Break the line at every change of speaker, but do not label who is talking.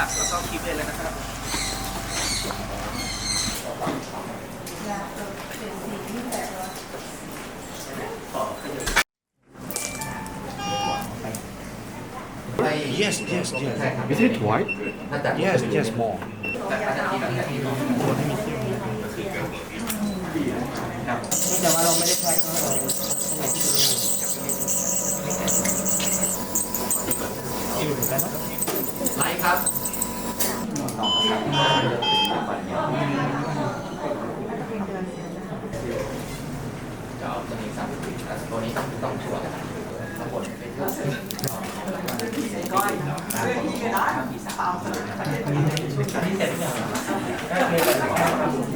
หนักแล้วก็คีบได้เลยนะครับ
Yes, yes, yes.
Is it white?
Yes, yes, more.
แต่ว่าเราไม่ได้แพ็คนะ
ไลฟ์ครับ จะเอาตัวนี้สับตัวนี้ต้องต้องชัวร์กันทั้งหมดเป็นเครื่อง
อันนี้เสร็จยัง